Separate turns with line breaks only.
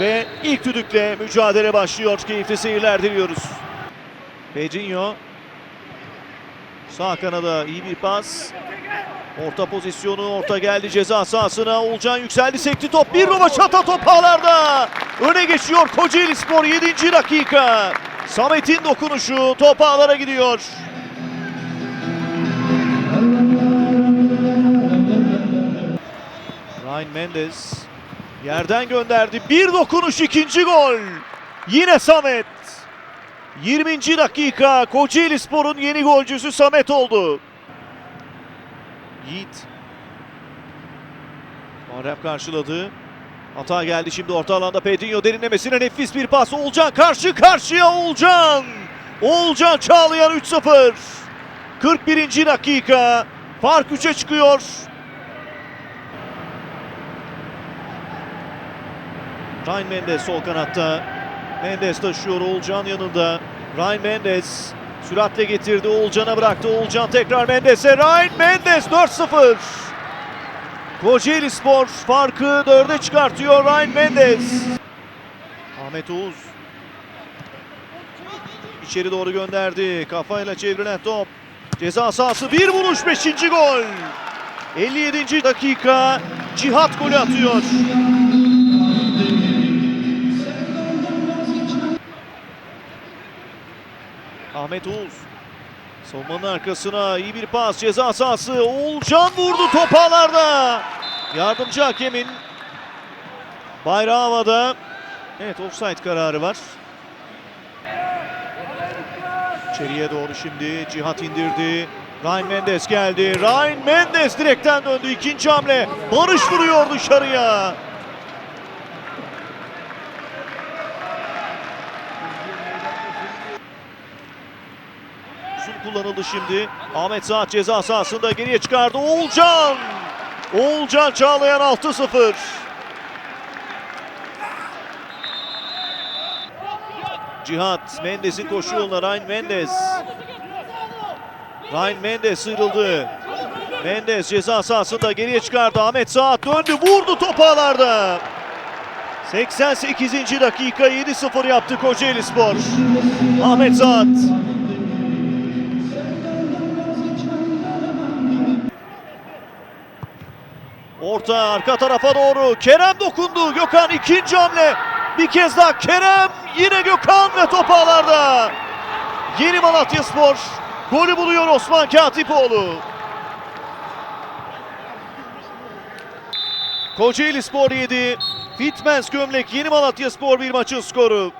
Ve ilk düdükle mücadele başlıyor. Keyifli seyirler diliyoruz. Pedrinho. Sağ kanada iyi bir pas. Orta pozisyonu, orta geldi ceza sahasına. Olcan yükseldi, sekti top. Bir rovaşata top ağlarda. Öne geçiyor Kocaeli Spor 7. dakika. Samet'in dokunuşu top ağlara gidiyor. Ryan Mendes yerden gönderdi. Bir dokunuş ikinci gol. Yine Samet. 20. dakika Kocaeli Spor'un yeni golcüsü Samet oldu. Yiğit. Muharrem karşıladı. Hata geldi şimdi orta alanda Pedrinho derinlemesine nefis bir pas. Olcan karşı karşıya Olcan. Olcan Çağlayan 3-0. 41. dakika. Fark 3'e çıkıyor. Ryan Mendes sol kanatta. Mendes taşıyor Olcan yanında. Ryan Mendes süratle getirdi Olcan'a bıraktı. Olcan tekrar Mendes'e. Ryan Mendes 4-0. Kocaeli Spor farkı 4'e çıkartıyor Ryan Mendes. Ahmet Oğuz. İçeri doğru gönderdi. Kafayla çevrilen top. Ceza sahası bir vuruş 5. gol. 57. dakika Cihat golü atıyor. Ahmet Oğuz. Savunmanın arkasına iyi bir pas ceza sahası. Oğulcan vurdu top ağlarda. Yardımcı hakemin bayrağı havada. Evet offside kararı var. İçeriye doğru şimdi Cihat indirdi. Ryan Mendes geldi. Ryan Mendes direkten döndü. İkinci hamle. Barış vuruyor dışarıya. Kullanıldı şimdi. Ahmet Saat ceza sahasında geriye çıkardı. Oğulcan. Oğulcan Çağlayan 6-0. Cihat Mendes'in koşu yoluna Ryan Mendes. Ryan Mendes sıyrıldı. Mendes ceza sahasında geriye çıkardı. Ahmet Saat döndü vurdu top ağlarda. 88. dakika 7-0 yaptı Kocaeli Spor. Ahmet Saat. Orta arka tarafa doğru. Kerem dokundu. Gökhan ikinci hamle. Bir kez daha Kerem. Yine Gökhan ve top ağlarda. Yeni Malatya Spor. Golü buluyor Osman Katipoğlu. Kocaeli Spor 7. Fitmens Gömlek Yeni Malatya Spor bir maçın skoru.